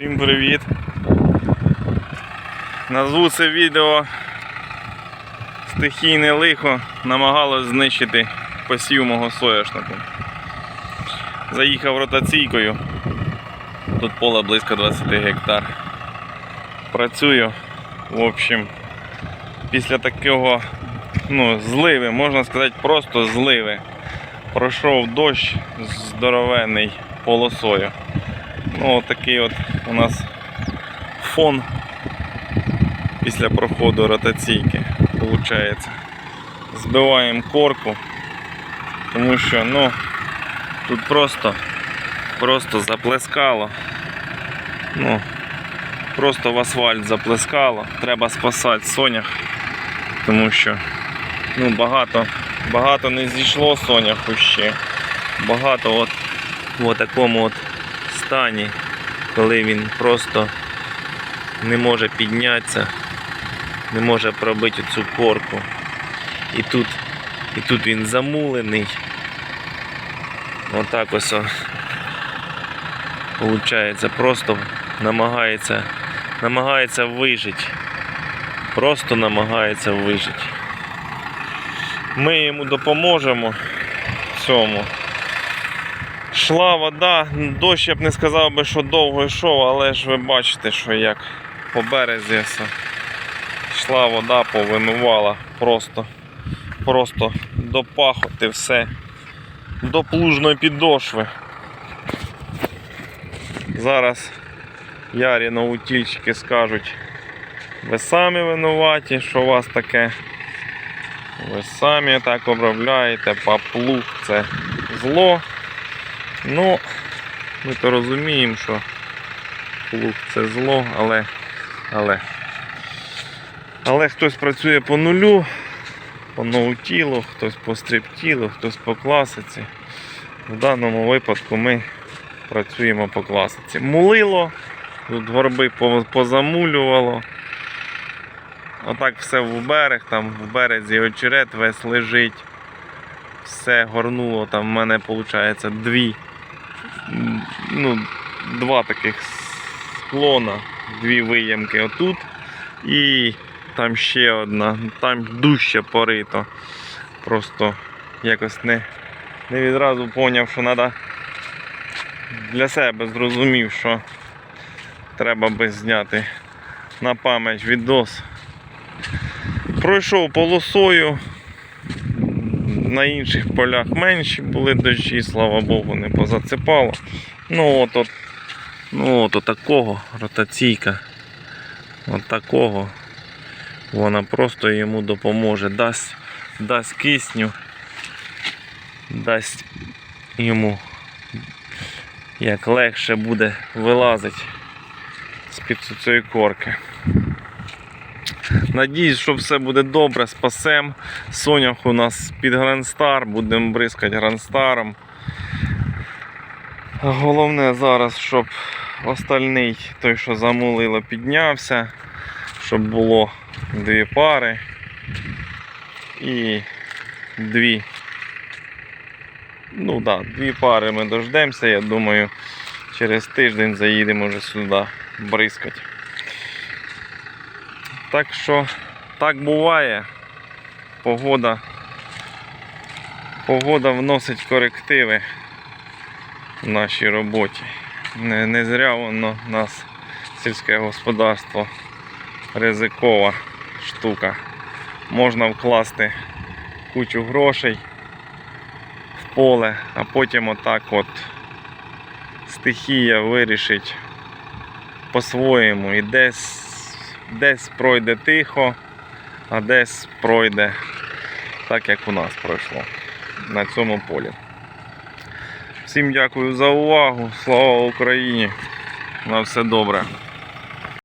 Всім привіт! Назву це відео Стихійне лихо намагалось знищити посів мого соняшнику. Заїхав ротаційкою. Тут поле близько 20 гектар. Працюю. В общем, після такого ну, зливи, можна сказати, просто зливи. Пройшов дощ здоровенний полосою. Ну, от такий от у нас фон після проходу ротаційки виходить. Збиваємо корку, тому що ну, тут просто, просто заплескало. Ну, просто в асфальт заплескало. Треба спасати сонях, тому що ну, багато, багато не зійшло соняху ще. Багато от в такому от стані, коли він просто не може піднятися, не може пробити цю корку. І тут, і тут він замулений. Отак ось о, Получається, просто намагається, намагається вижити. Просто намагається вижити. Ми йому допоможемо в цьому. Шла вода, дощ я б не сказав би, що довго йшов, але ж ви бачите, що як по березі. Йшла вода, повимивала просто, просто до пахоти все, до плужної підошви. Зараз ярі наутільщики скажуть, ви самі винуваті, що у вас таке. Ви самі так обробляєте, паплуг це зло. Ну, ми то розуміємо, що плуг це зло, але, але, але хтось працює по нулю, по ноутілу, хтось по стриптілу, хтось по класиці. В даному випадку ми працюємо по класиці. Мулило, тут горби позамулювало. Отак все в берег, там в березі очерет весь лежить. Все горнуло, там в мене виходить дві ну, два таких склона, дві виямки отут і там ще одна, там дужче порито. Просто якось не, не відразу зрозумів, що треба для себе зрозумів, що треба би зняти на пам'ять відос. Пройшов полосою. На інших полях менші були дощі, слава Богу, не позацепало. Ну от от, ну от такого ротаційка. От такого вона просто йому допоможе. Дасть, дасть кисню, дасть йому як легше буде вилазити з-під цієї корки. Надіюсь, що все буде добре, спасем. Сонях у нас під Грандстар, будемо бризкати Грандстаром. Головне зараз, щоб остальний, той, що замулило, піднявся, щоб було дві пари і дві. Ну так, да, дві пари ми дождемося, я думаю, через тиждень заїдемо вже сюди бризкати. Так що так буває. Погода, погода вносить корективи в нашій роботі. Не, не зря воно у нас сільське господарство ризикова штука. Можна вкласти кучу грошей в поле, а потім отак от стихія вирішить по-своєму і десь десь пройде тихо, а десь пройде так, як у нас пройшло на цьому полі. Всім дякую за увагу. Слава Україні! На все добре.